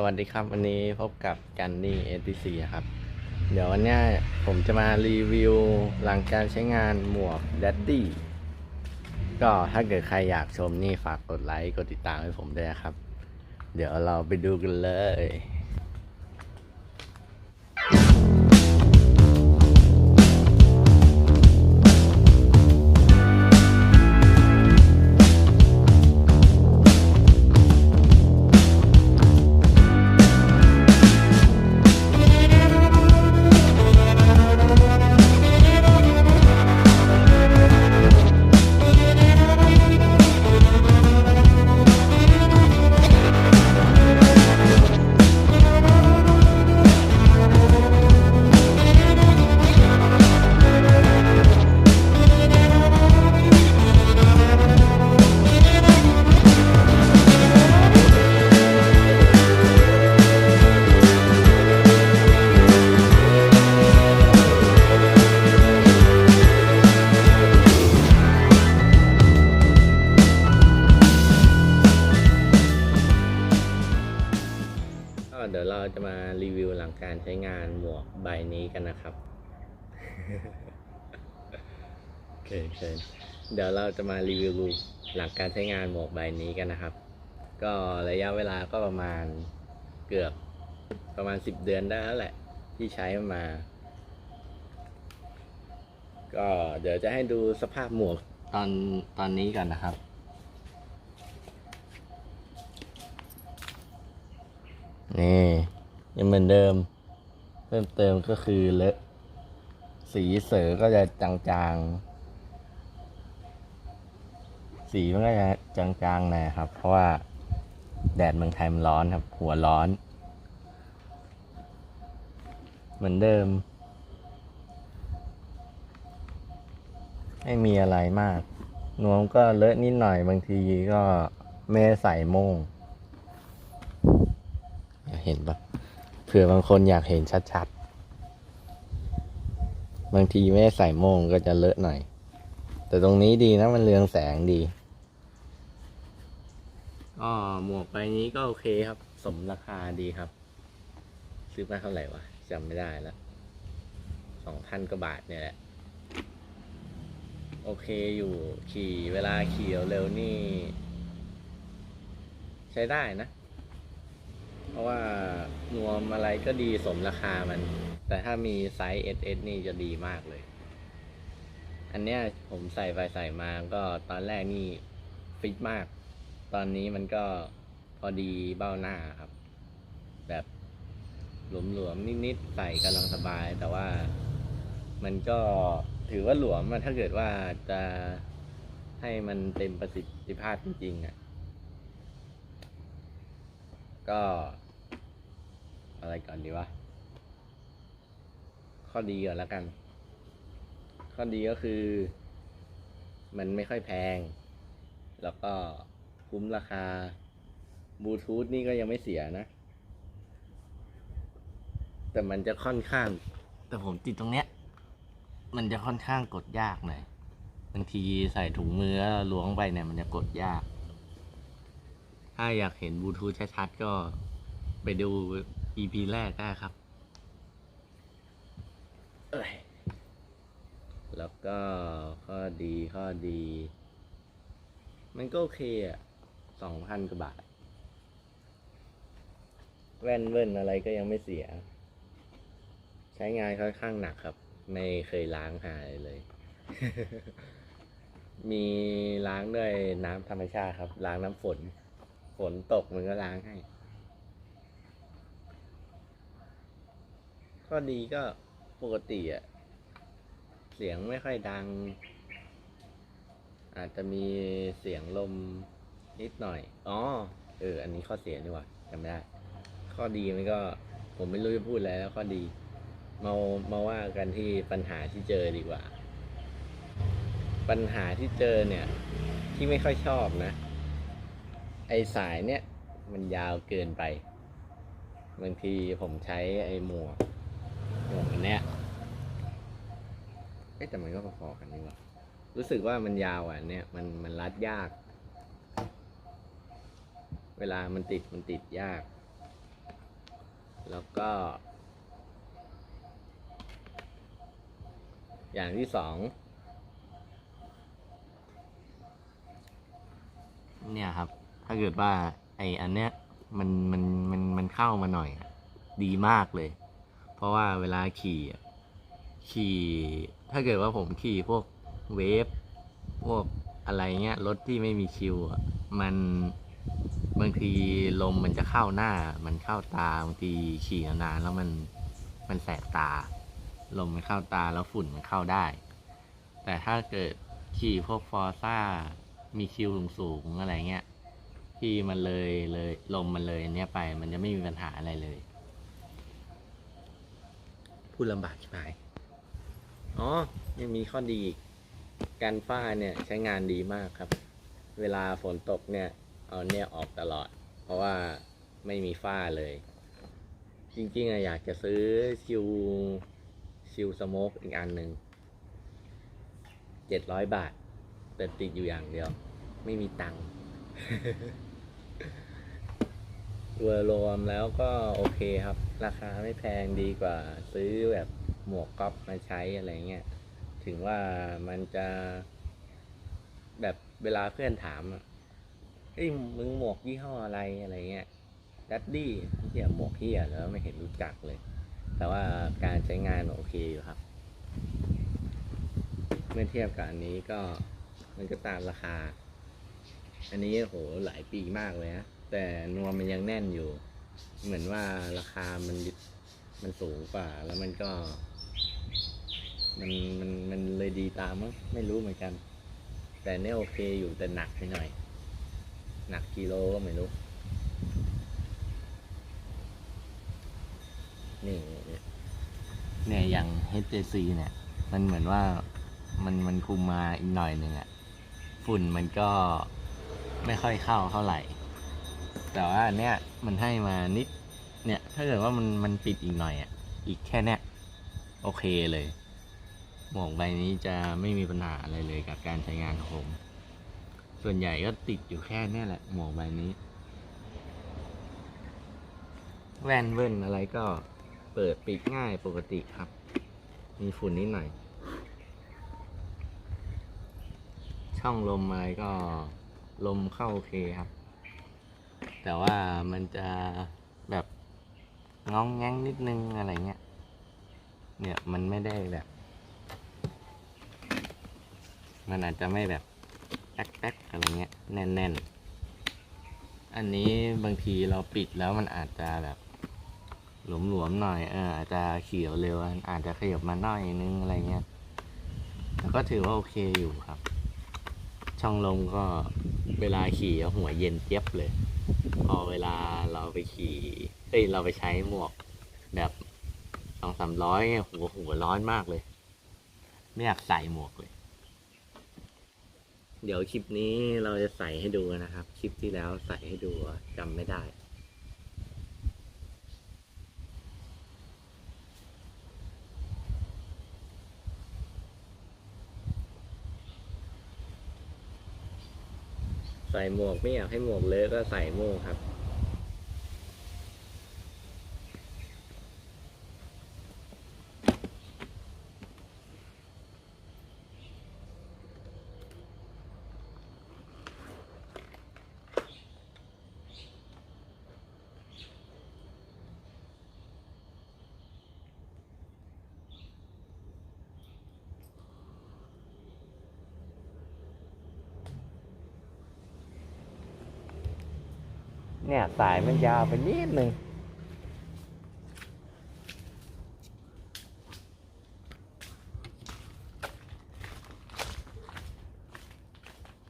สวัสดีครับ วันนี้พบกับกันนี่ ATC ครับ เดี๋ยววันนี้ผมจะมารีวิวหลังการใช้งานหมวก Daddy ก็ถ้าเกิดใครอยากชมนี่ฝากกดไลค์ กดติดตามให้ผมด้วยครับ เดี๋ยวเราไปดูกันเลย หมวกใบนี้กันนะครับโอเคโอเคเดี๋ยวเราจะมารีวิวหลังการใช้งานหมวกใบนี้กันนะครับ ก็ระยะเวลาก็ประมาณเกือบประมาณสิบเดือนได้แล้วแหละ ที่ใช้มันมา ก็เดี๋ยวจะให้ดูสภาพหมวกตอนตอนนี้กันนะครับนี่ยังเหมือนเดิม เพิ่มเติมก็คือเลอะสีเสือก็จะจางๆ สีมันก็จะจางๆหน่อยครับ เพราะว่าแดดเมืองไทยมันร้อนครับ หัวร้อน เหมือนเดิม ไม่มีอะไรมาก นวมก็เลอะนิดหน่อยบางทีก็ไม่ใส่โมง เห็นปะ เผื่อบางคนอยากเห็นชัดๆ บางทีไม่ได้ใส่โมงก็จะเลอะหน่อย แต่ตรงนี้ดีนะมันเรืองแสงดีก็หมวกใบนี้ก็โอเคครับ สมราคาดีครับ ซื้อมาเท่าไหร่วะจำไม่ได้แล้วสองพันกว่าบาทเนี่ยแหละ โอเคอยู่ขี่เวลาขี่เร็วๆนี่ ใช้ได้นะ เพราะว่านวมอะไรก็ดีสมราคามัน แต่ถ้ามีไซส์ SS นี่จะดีมากเลย อันเนี้ยผมใส่ไปใส่มาก็ตอนแรกนี่ฟิตมาก ตอนนี้มันก็พอดีเบ้าหน้าครับ แบบหลวมๆนิดๆใส่กำลังสบาย แต่ว่ามันก็ถือว่าหลวมอะถ้าเกิดว่าจะให้มันเต็มประสิทธิภาพจริงๆอะ ก็ อะไรก่อนดีวะ ข้อดีก่อนแล้วกัน ข้อดีก็คือ มันไม่ค่อยแพง แล้วก็คุ้มราคาบลูทูธนี่ก็ยังไม่เสียนะ แต่มันจะค่อนข้าง แต่ผมติดตรงเนี้ย มันจะค่อนข้างกดยากหน่อยบางทีใส่ถุงมือแล้วล้วงไปเนี่ย มันจะกดยาก ถ้าอยากเห็นบลูทูธชัดๆ ก็ไปดู EP แรกได้ครับเอ้ยแล้วก็ข้อดีข้อดี มันก็โอเคอะสองพันกว่าบาท แว่นเว่นอะไรก็ยังไม่เสีย ใช้งานค่อนข้างหนักครับ ไม่เคยล้างหายเลย มีล้างด้วยน้ำธรรมชาติครับ ล้างน้ำฝน ฝนตกมันก็ล้างให้ ข้อดีก็ปกติอะเสียงไม่ค่อยดัง อาจจะมีเสียงลมนิดหน่อย อ๋อ เออ อันนี้ข้อเสียนี่หว่าจำไม่ได้ ข้อดีมันก็ ผมไม่รู้จะพูดอะไรแล้วข้อดี มามาว่ากันที่ปัญหาที่เจอดีกว่า ปัญหาที่เจอเนี่ย ที่ไม่ค่อยชอบนะ ไอสายเนี่ยมันยาวเกินไป บางทีผมใช้ไอหมวกหมวกอันเนี้ยเอ๊ะแต่มันก็พอๆกันนี่หว่ารู้สึกว่ามันยาวอะอันเนี่ยมันมันรัดยาก เวลามันติดมันติดยาก แล้วก็ อย่างที่สองเนี่ยครับ ถ้าเกิดว่า ไออันเนี้ยมันมันมันมันเข้ามาหน่อยดีมากเลย เพราะว่าเวลาขี่อะขี่ ถ้าเกิดว่าผมขี่พวกเวฟพวกอะไรเงี้ยรถที่ไม่มีคิวอะมันบางทีลมมันจะเข้าหน้า มันเข้าตาบางทีขี่นานๆแล้วมันมันแสบตา ลมมันเข้าตาแล้วฝุ่นมันเข้าได้ แต่ถ้าเกิดขี่พวกฟอร์ซ่ามีคิวสูงๆอะไรเงี้ย ที่มันเลยเลยลมมันเลยเนี้ยไป มันจะไม่มีปัญหาอะไรเลย พูดลำบากช่ไหมอ๋อ ยังมีข้อดีอีกการฝ้าเนี่ยใช้งานดีมากครับ เวลาฝนตกเนี่ย เอาเนี่ยออกตลอด เพราะว่าไม่มีฝ้าเลย จริงๆอะอยากจะซื้อชิวชิวสโมกอีกอันหนึ่งเจ็ดร้อยบาท แต่ติดอยู่อย่างเดียว ไม่มีตังค์ เวอร์รวมแล้วก็โอเคครับ ราคาไม่แพงดีกว่า ซื้อแบบหมวกก๊อปมาใช้อะไรเงี้ย ถึงว่ามันจะ แบบเวลาเพื่อนถามอะเฮ้ยมึงหมวกยี่ห้ออะไรอะไรเงี้ยดัดดี้เหียหมวกเฮียแล้วไม่เห็นรู้จักเลย แต่ว่าการใช้งานโอเคอยู่ครับ เมื่อเทียบกับอันนี้ก็มันก็ตามราคา อันนี้โหหลายปีมากเลยนะ แต่นวมมันยังแน่นอยู่ เหมือนว่าราคามันมันสูงกว่า แล้วมันก็ มันมันมันเลยดีตามมั้งไม่รู้เหมือนกัน แต่เนี่ยโอเคอยู่แต่หนักไปหน่อย หนักกิโลก็ไม่รู้ นี่เนี่ยอย่าง HJC เนี่ย มันเหมือนว่ามันมันคุมมาอีกหน่อยหนึ่งอะฝุ่นมันก็ไม่ค่อยเข้าเท่าไหร่ แต่ว่าอันเนี่ยมันให้มานิด เนี่ยถ้าเกิดว่ามันมันปิดอีกหน่อยอะ อีกแค่เนี้ยโอเคเลย หมวกใบนี้จะไม่มีปัญหาอะไรเลยกับการใช้งานของผม ส่วนใหญ่ก็ติดอยู่แค่เนี้ยแหละ หมวกใบนี้ แว่นเว่นอะไรก็เปิดปิดง่ายปกติครับ มีฝุ่นนิดหน่อย ช่องลมอะไรก็ลมเข้าโอเคครับ แต่ว่ามันจะแบบง้องแง้งนิดนึงอะไรเงี้ย เนี่ยมันไม่ได้แบบ มันอาจจะไม่แบบแป๊กๆอะไรเงี้ยแน่นๆ อันนี้บางทีเราปิดแล้วมันอาจจะแบบหลวมๆหน่อยเอออาจจะเขียวเร็วอาจจะขยับมาหน่อยนึงอะไรเงี้ยแต่ก็ถือว่าโอเคอยู่ครับ ช่องลมก็เวลาขี่อะหัวเย็นเจี๊ยบเลย พอเวลาเราไปขี่เอ้ยเราไปใช้หมวกแบบสองสามร้อยเนี่ยหัวหัวร้อนมากเลย ไม่อยากใส่หมวกเลย เดี๋ยวคลิปนี้เราจะใส่ให้ดูนะครับ คลิปที่แล้วใส่ให้ดูจำไม่ได้ ใส่หมวกไม่อยากให้หมวกเลอะก็ใส่โม่งครับ เนี่ยสายมันยาวไปนิดหนึ่ง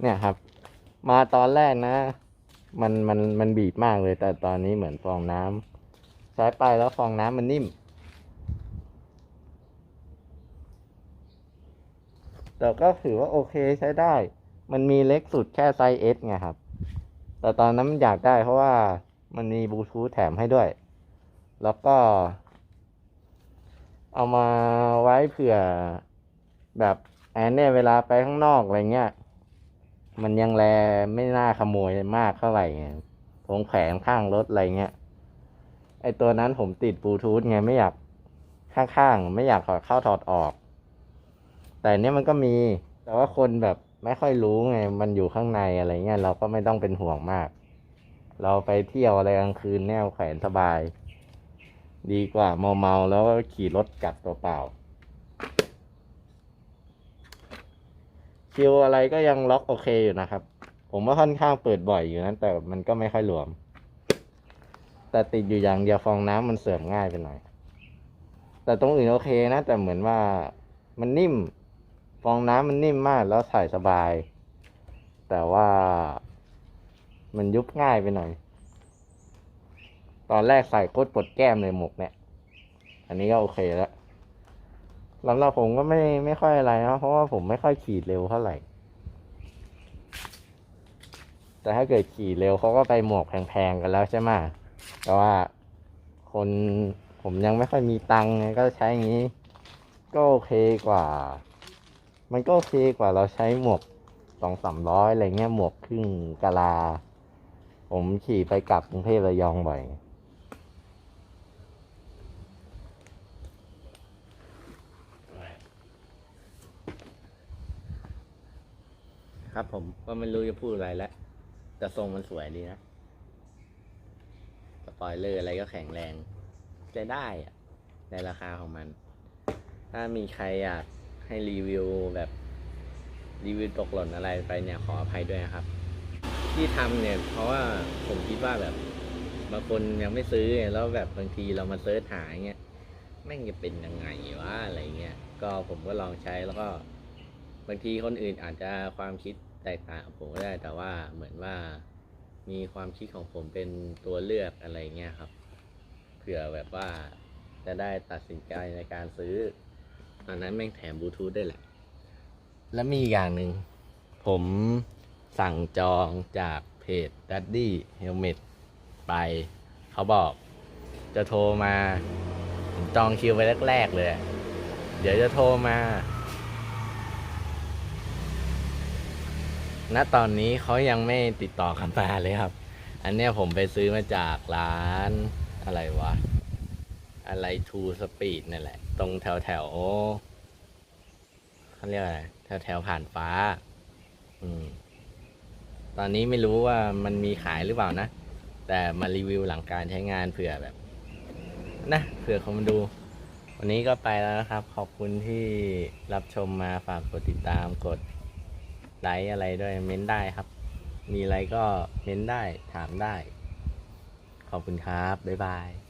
เนี่ยครับ มาตอนแรกนะ มันมันมันบีบมากเลย แต่ตอนนี้เหมือนฟองน้ำใช้ไปแล้วฟองน้ำมันนิ่มแต่ก็ถือว่าโอเคใช้ได้ มันมีเล็กสุดแค่ไซส์ S ไงครับ แต่ตอนนั้นมันอยากได้เพราะว่ามันมีบลูทูธแถมให้ด้วย แล้วก็ เอามาไว้เผื่อแบบแอนเนี่ยเวลาไปข้างนอกอะไรเงี้ย มันยังแลไม่น่าขโมยมากเท่าไหร่ไงผงแขวนข้างรถอะไรเงี้ย ไอตัวนั้นผมติดบลูทูธไงไม่อยากข้างๆ ไม่อยากถอดเข้าถอดออก แต่เนี้ยมันก็มี แต่ว่าคนแบบ ไม่ค่อยรู้ไง มันอยู่ข้างในอะไรเงี้ยเราก็ไม่ต้องเป็นห่วงมาก เราไปเที่ยวอะไรกลางคืนแนวแขวนสบาย ดีกว่าเมาเมาแล้วก็ขี่รถกลับตัวเปล่าคิวอะไรก็ยังล็อกโอเคอยู่นะครับ ผมว่าค่อนข้างเปิดบ่อยอยู่นะแต่มันก็ไม่ค่อยรวม แต่ติดอยู่อย่างเดียวฟองน้ำมันเสื่อมง่ายไปหน่อย แต่ตรงอื่นโอเคนะ แต่เหมือนว่ามันนิ่ม ฟองน้ำมันนิ่มมากแล้วใส่สบาย แต่ว่ามันยุบง่ายไปหน่อย ตอนแรกใส่โคตรปวดแก้มเลยหมกเนี่ย อันนี้ก็โอเคแล้วสำหรับผมก็ไม่ไม่ค่อยอะไรนะเพราะว่าผมไม่ค่อยขี่เร็วเท่าไหร่ แต่ถ้าเกิดขี่เร็วเขาก็ไปหมวกแพงๆกันแล้วใช่ไหมแต่ว่าคนผมยังไม่ค่อยมีตังค์ก็ใช้อย่างนี้ ก็โอเคกว่า มันก็โอเคกว่าเราใช้หมวกสองสามร้อยอะไรเงี้ยหมวกครึ่งกะลา ผมขี่ไปกลับกรุงเทพระยองบ่อยครับผมก็ไม่รู้จะพูดอะไรแล้วแต่ทรงมันสวยดีนะสปอยเลอร์อะไรก็แข็งแรงใช้ได้อะในราคาของมัน ถ้ามีใครอยาก ให้รีวิวแบบรีวิวตกหล่นอะไรไปเนี่ยขออภัยด้วยนะครับ ที่ทำเนี่ยเพราะว่าผมคิดว่าแบบบางคนยังไม่ซื้อแล้วแบบบางทีเรามาเซิร์ชหาเงี้ยแม่งจะเป็นยังไงวะอะไรเงี้ยก็ผมก็ลองใช้แล้วก็ บางทีคนอื่นอาจจะความคิดแตกต่างผมก็ได้แต่ว่าเหมือนว่ามีความคิดของผมเป็นตัวเลือกอะไรเงี้ยครับเผื่อแบบว่าจะได้ตัดสินใจในการซื้อ ตอนนั้นแม่งแถมบลูทูธได้แหละ และมีอีกอย่างหนึ่ง ผมสั่งจองจากเพจ Daddy Helmet ไป เขาบอก จะโทรมาผมจองคิวไปแรก ๆ เลย เดี๋ยวจะโทรมา ณ ตอนนี้เขายังไม่ติดต่อกลับมาเลยครับ อันเนี้ยผมไปซื้อมาจากร้านอะไรวะ อะไรทูสปีดนั่นแหละ ตรงแถวแถวเขาเรียกอะไรแถวแถวผ่านฟ้า อืม ตอนนี้ไม่รู้ว่ามันมีขายหรือเปล่านะ แต่มารีวิวหลังการใช้งานเผื่อแบบ นะเผื่อคนมาดู วันนี้ก็ไปแล้วนะครับ ขอบคุณที่รับชมมาฝากกดติดตามกดไลค์อะไรด้วยเม้นได้ครับ มีอะไรก็เม้นได้ถามได้ ขอบคุณครับ บ๊ายบาย